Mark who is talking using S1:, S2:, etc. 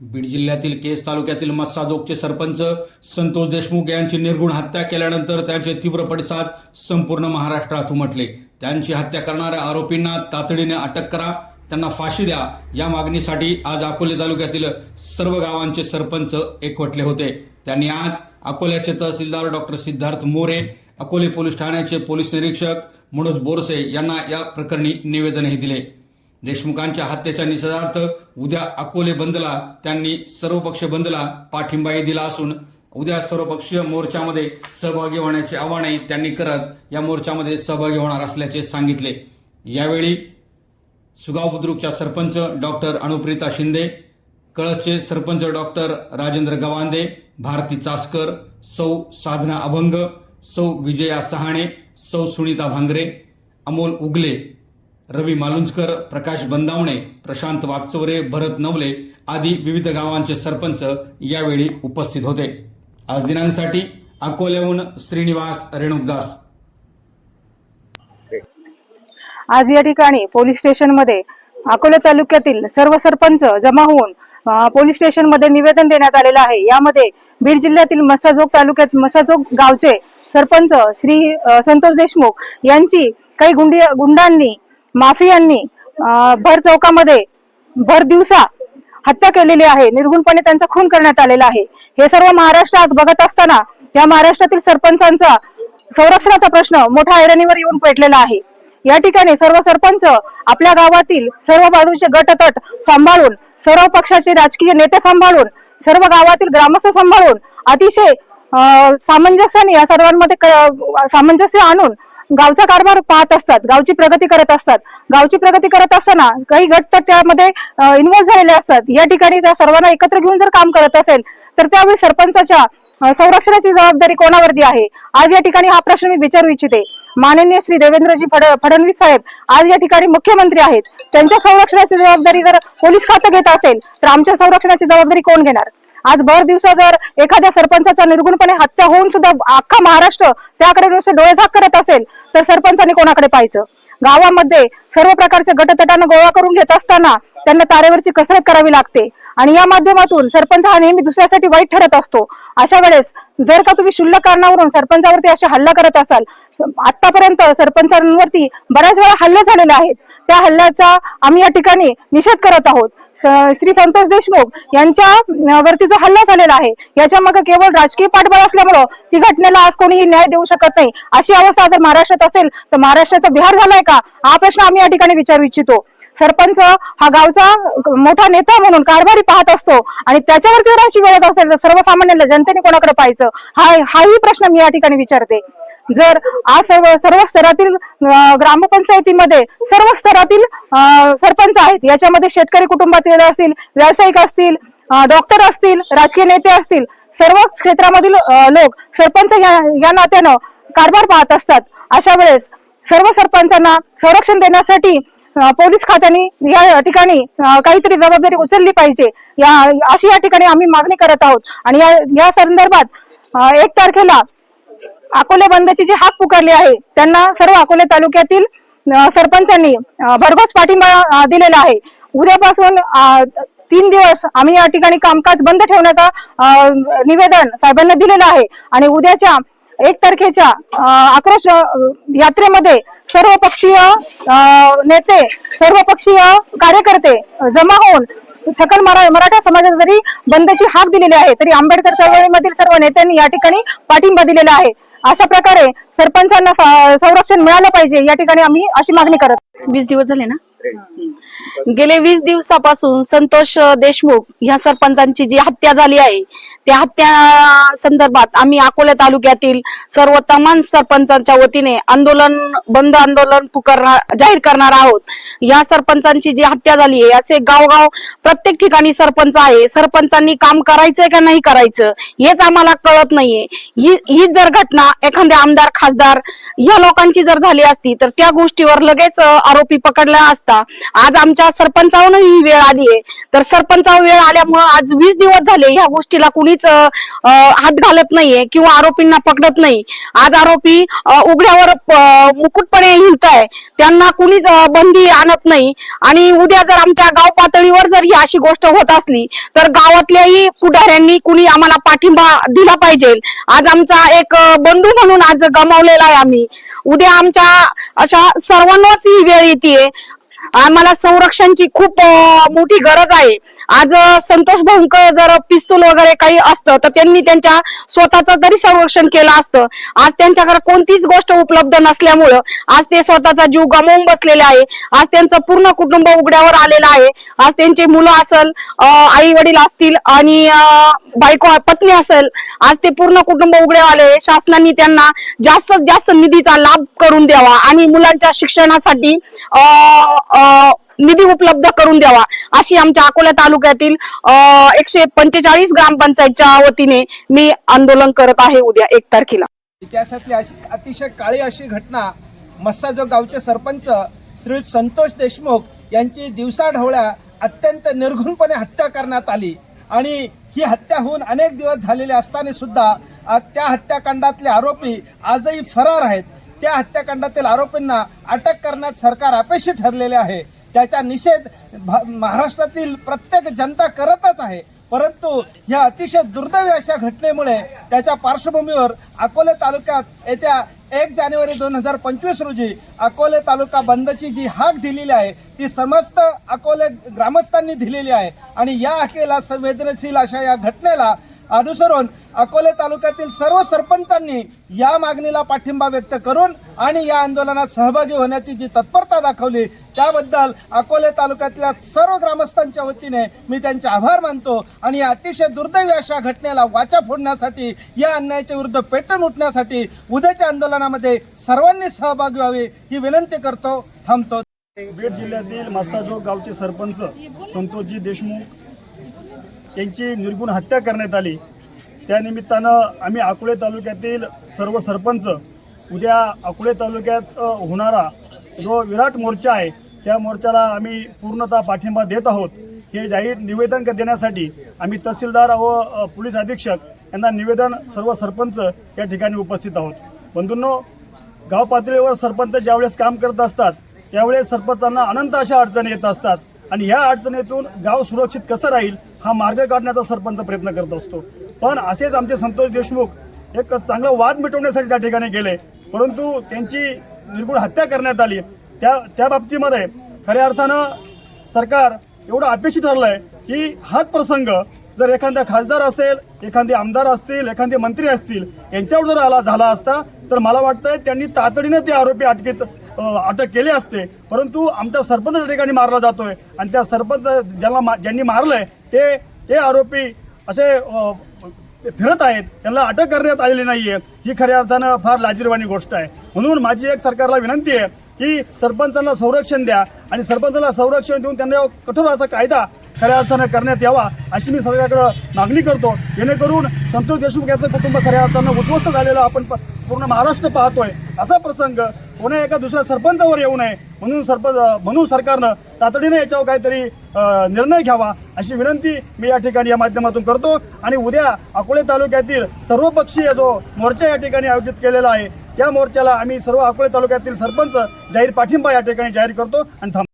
S1: बीड जिल्ह्यातील केस तालुक्यातील मस्साजोगचे सरपंच संतोष देशमुख यांची निर्गुण हत्या केल्यानंतर त्यांचे तीव्र पडसाद संपूर्ण महाराष्ट्रात उमटले. त्यांची हत्या करणाऱ्या आरोपींना तातडीने अटक करा त्यांना फाशी द्या. या मागणीसाठी आज अकोले तालुक्यातील सर्व गावांचे सरपंच एकवटले होते. त्यांनी आज अकोल्याचे तहसीलदार डॉक्टर सिद्धार्थ मोरे अकोले पोलीस ठाण्याचे पोलीस निरीक्षक मनोज बोरसे यांना या प्रकरणी निवेदनही दिले. देशमुखांच्या हत्येच्या निषेधार्थ उद्या अकोले बंदला त्यांनी सर्वपक्षीय बंदला पाठिंबाही दिला असून उद्या सर्वपक्षीय मोर्चामध्ये सहभागी होण्याचे आवाहनही त्यांनी करत या मोर्चामध्ये सहभागी होणार असल्याचे सांगितले. यावेळी सुगाव बुद्रुकच्या सरपंच डॉक्टर अनुप्रिता शिंदे कळसचे सरपंच डॉक्टर राजेंद्र गवांदे भारती चासकर सौ साधना अभंग सौ विजया सहाणे सौ सुनीता भांगरे अमोल उगले रवी मालुंजकर प्रकाश बंदावणे प्रशांत वागचवरे भरत नवले आदी विविध गावांचे सरपंच यावेळी उपस्थित होते. आज दिनांसाठी अकोल्याहून श्रीनिवास रेणुकदास.
S2: आज या ठिकाणी पोलीस स्टेशनमध्ये अकोला तालुक्यातील सर्व सरपंच जमा होऊन पोलीस स्टेशनमध्ये निवेदन देण्यात आलेलं आहे. यामध्ये बीड जिल्ह्यातील मसाजोग तालुक्यात मसाजोग गावचे सरपंच श्री संतोष देशमुख यांची काही गुंडी गुंडांनी माफियांनी भर चौकामध्ये भर दिवसा हत्या केलेली आहे. निर्गुणपणे त्यांचा खून करण्यात आलेला आहे. हे सर्व महाराष्ट्र आज बघत असताना या महाराष्ट्रातील सरपंचांचा संरक्षणाचा प्रश्न मोठ्या ऐरणीवर येऊन पेटलेला आहे. या ठिकाणी सर्व सरपंच आपल्या गावातील सर्व बाजूचे गटतट सांभाळून सर्व पक्षाचे राजकीय नेते सांभाळून सर्व गावातील ग्रामस्थ सांभाळून अतिशय सामंजस्याने या सर्वांमध्ये सामंजस्य आणून गावचा कारभार पाहत असतात गावची प्रगती करत असतात. गावची प्रगती करत असताना काही गट तर त्यामध्ये इन्व्हॉल्व्ह झालेले असतात. या ठिकाणी त्या सर्वांना एकत्र घेऊन जर काम करत असेल तर त्यावेळी सरपंचाच्या संरक्षणाची जबाबदारी कोणावरती आहे? आज या ठिकाणी हा प्रश्न मी विचारू इच्छिते. माननीय श्री देवेंद्रजी फड फडणवीस साहेब आज या ठिकाणी मुख्यमंत्री आहेत. त्यांच्या संरक्षणाची जबाबदारी जर पोलीस खातं घेत असेल तर आमच्या संरक्षणाची जबाबदारी कोण घेणार? आज भर दिवसा जर एखाद्या सरपंचाचा निर्गुणपणे हत्या होऊन सुद्धा अख्खा महाराष्ट्र त्याकडे नुसते डोळेझाक करत असेल तर सरपंचाने कोणाकडे पाहायचं? गावामध्ये सर्व प्रकारच्या गटतटांना गोळा करून घेत असताना त्यांना तारेवरची कसरत करावी लागते. आणि या माध्यमातून सरपंच हा नेहमी दुसऱ्यासाठी वाईट ठरत असतो. अशा वेळेस जर का तुम्ही शुल्लक कारणावरून सरपंचावरती असे हल्ला करत असाल आतापर्यंत सरपंचांवरती बऱ्याच वेळा हल्ले झालेले आहेत. त्या हल्ल्याचा आम्ही या ठिकाणी निषेध करत आहोत. श्री संतोष देशमुख यांच्या वरती जो हल्ला झालेला आहे याच्या मग केवळ राजकीय पाठबळ असल्यामुळं ती घटनेला आज कोणीही न्याय देऊ शकत नाही. अशी अवस्था जर महाराष्ट्रात असेल तर महाराष्ट्राचा बिहार झालाय का? हा प्रश्न आम्ही या ठिकाणी विचारू इच्छितो. सरपंच हा गावचा मोठा नेता म्हणून कारभारी पाहत असतो आणि त्याच्यावरती जर अशी वेळ असेल तर सर्वसामान्य जनतेने कोणाकडे पाहायचं? हा हाही प्रश्न मी या ठिकाणी विचारते. जर आज सर्व सर्व स्तरातील ग्रामपंचायतीमध्ये सर्व स्तरातील सरपंच आहेत याच्यामध्ये शेतकरी कुटुंबातील असतील व्यावसायिक असतील डॉक्टर असतील राजकीय नेते असतील सर्व क्षेत्रामधील लोक सरपंच या या नात्यानं कारभार पाहत असतात. अशा वेळेस सर्व सरपंचांना संरक्षण देण्यासाठी पोलीस खात्याने या ठिकाणी काहीतरी जबाबदारी उचलली पाहिजे. या अशी या ठिकाणी आम्ही मागणी करत आहोत. आणि या या संदर्भात एक तारखेला अकोले बंदची जी हाक पुकारली आहे त्यांना सर्व अकोले तालुक्यातील सरपंचांनी भरघोस पाठिंबा दिलेला आहे. उद्यापासून तीन दिवस आम्ही या ठिकाणी कामकाज बंद ठेवण्याचा निवेदन साहेबांना दिलेलं आहे. आणि उद्याच्या एक तारखेच्या आक्रोश यात्रेमध्ये सर्व पक्षीय नेते सर्व पक्षीय कार्यकर्ते जमा होऊन सकल मरा- मराठा समाजाने जरी बंदची हाक दिलेली आहे तरी आंबेडकर चळवळीमधील सर्व नेत्यांनी या ठिकाणी पाठिंबा दिलेला आहे. अशा प्रकारे सरपंचांना संरक्षण मिळालं पाहिजे या ठिकाणी आम्ही अशी मागणी करत
S3: वीस दिवस झाले ना? गेले वीस दिवसापासून संतोष देशमुख ह्या सरपंचांची जी हत्या झाली आहे त्या हत्या संदर्भात आम्ही अकोला तालुक्यातील सर्व तमाम सरपंचांच्या वतीने आंदोलन बंद आंदोलन पुकारणार जाहीर करणार आहोत. या सरपंचांची जी हत्या झाली आहे असे गावगाव प्रत्येक ठिकाणी सरपंच आहे. सरपंचांनी काम करायचंय का नाही करायचं हेच आम्हाला कळत नाहीये. ही ही जर घटना एखाद्या आमदार खासदार या लोकांची जर झाली असती तर त्या गोष्टीवर लगेच आरोपी पकडला असता. आज आमच्या सरपंचावर ही वेळ आली आहे. तर सरपंचावर वेळ आल्यामुळं आज वीस दिवस झाले ह्या गोष्टीला कुणीच हात घालत नाहीये किंवा आरोपींना पकडत नाही. आज आरोपी उघड्यावर मुकुटपणे मुकुटपणे आहे त्यांना कुणीच बंदी आणत नाही. आणि उद्या जर आमच्या गाव पातळीवर जर ही अशी गोष्ट होत असली तर गावातल्याही पुढाऱ्यांनी कुणी आम्हाला पाठिंबा दिला पाहिजे. आज आमचा एक बंधू म्हणून आज गमावलेला आहे आम्ही. उद्या आमच्या अशा सर्वांनाच ही वेळ येते आम्हाला संरक्षणची खूप मोठी गरज आहे. आज संतोष भाऊंकर जर पिस्तूल वगैरे काही असतं तर त्यांनी त्यांच्या स्वतःचं तरी संरक्षण केलं असतं. आज त्यांच्याकडे कोणतीच गोष्ट उपलब्ध नसल्यामुळं आज ते स्वतःचा जीव गमावून बसलेले आहे. आज त्यांचं पूर्ण कुटुंब उघड्यावर आलेलं आहे. आज त्यांचे मुलं असल आई वडील असतील आणि बायको पत्नी असेल आज ते पूर्ण कुटुंब उघडे आले शासनाने त्यांना जास्तीत जास्त निधीचा लाभ करून द्यावा आणि मुलांच्या शिक्षणासाठी निधी उपलब्ध करून द्यावा. अशी आमच्या अकोला तालुक्यातील एकशे पंचेचाळीस ग्रामपंचायतच्या वतीने मी आंदोलन करत आहे उद्या एक तारखेला.
S4: इतिहासातली अशी अतिशय काळी अशी घटना मस्साजो गावचे सरपंच श्री संतोष देशमुख यांची दिवसाढवळ्या अत्यंत निर्घुणपणे हत्या करण्यात आली. आणि ही हत्या होऊन अनेक दिवस झालेले असताना सुद्धा त्या हत्याकांडातले आरोपी आजही फरार आहेत. त्या हत्याकांडातील आरोपींना अटक करण्यात सरकार अपेक्षित ठरलेले आहे. त्याचा निषेध भा- महाराष्ट्रातील प्रत्येक जनता करतच आहे. परंतु या अतिशय दुर्दैवी अशा घटनेमुळे त्याच्या पार्श्वभूमीवर अकोले तालुक्यात येत्या एक जानेवारी दोन हजार पंचवीस रोजी अकोले तालुका बंदची जी हाक दिलेली आहे ती समस्त अकोले ग्रामस्थांनी दिलेली आहे. आणि या हाकेला संवेदनशील अशा या घटनेला अनुसरून अकोले तालुक्यातील सर्व सरपंचांनी या मागणीला पाठिंबा व्यक्त करून आणि या आंदोलनात सहभागी होण्याची जी तत्परता दाखवली त्याबद्दल अकोले तालुक्यातल्या सर्व ग्रामस्थांच्या वतीने मी त्यांचे आभार मानतो आणि अतिशय दुर्दैवी अशा घटनेला वाचा फोडण्यासाठी या अन्यायाच्या विरुद्ध पेटून उठण्यासाठी उद्याच्या आंदोलनामध्ये सर्वांनी सहभागी व्हावे ही विनंती करतो थांबतो.
S5: बीड जिल्ह्यातील मस्ताजोग गावचे सरपंच संतोषजी देशमुख यांची निर्गुण हत्या करण्यात आली. त्यानिमित्तानं आम्ही अकोले तालुक्यातील सर्व सरपंच उद्या अकोले तालुक्यात होणारा जो विराट मोर्चा आहे त्या मोर्चाला आम्ही पूर्णतः पाठिंबा देत आहोत. हे जाहीर निवेदन देण्यासाठी आम्ही तहसीलदार व पोलीस अधीक्षक यांना निवेदन सर्व सरपंच या ठिकाणी उपस्थित आहोत. बंधूंनो गाव पातळीवर सरपंच ज्यावेळेस काम करत असतात त्यावेळेस सरपंचांना अनंत अशा अडचणी येत असतात आणि ह्या अडचणीतून गाव सुरक्षित कसं राहील हा मार्ग काढण्याचा सरपंच प्रयत्न करत असतो. पण असेच आमचे संतोष देशमुख एक चांगला वाद मिटवण्यासाठी त्या ठिकाणी गेले परंतु त्यांची निर्गुण हत्या करण्यात आली. त्या त्या बाबतीमध्ये खऱ्या अर्थानं सरकार एवढं अपेक्षित ठरलंय की हाच प्रसंग जर एखादा खासदार असेल एखादे आमदार असतील एखादे मंत्री असतील यांच्यावर जर आला झाला असता तर मला वाटतंय त्यांनी तातडीने ते आरोपी अटकेत अटक केली असते. परंतु आमचा सरपंच त्या ठिकाणी मारला जातोय आणि त्या सरपंच ज्यांना मा- ज्यांनी मारलंय ते ते आरोपी असे फिरत आहेत. त्यांना अटक करण्यात आलेली नाहीये. ही खऱ्या अर्थानं फार लाजीरवाणी गोष्ट आहे. म्हणून माझी एक सरकारला विनंती आहे की सरपंचांना संरक्षण द्या आणि सरपंचाला संरक्षण देऊन त्यांना कठोर असा कायदा खऱ्या अर्थानं करण्यात यावा अशी मी सरकारकडे मागणी करतो. जेणेकरून संतोष देशमुख याचं कुटुंब खऱ्या अर्थानं उद्ध्वस्त झालेलं आपण प- पूर्ण महाराष्ट्र पाहतोय. असा प्रसंग कोणा एका दुसऱ्या सरपंचावर येऊ नये म्हणून सरपंच म्हणून सरकारनं तातडीने याच्यावर काहीतरी निर्णय घ्यावा अशी विनंती मी या ठिकाणी या माध्यमातून करतो. आणि उद्या अकोले तालुक्यातील सर्वपक्षीय जो मोर्चा या ठिकाणी आयोजित केलेला आहे या मोर्चाला आम्ही सर्व अकोले तालुक्यातील सरपंच जाहीर पाठिंबा या ठिकाणी जाहीर करतो आणि थांब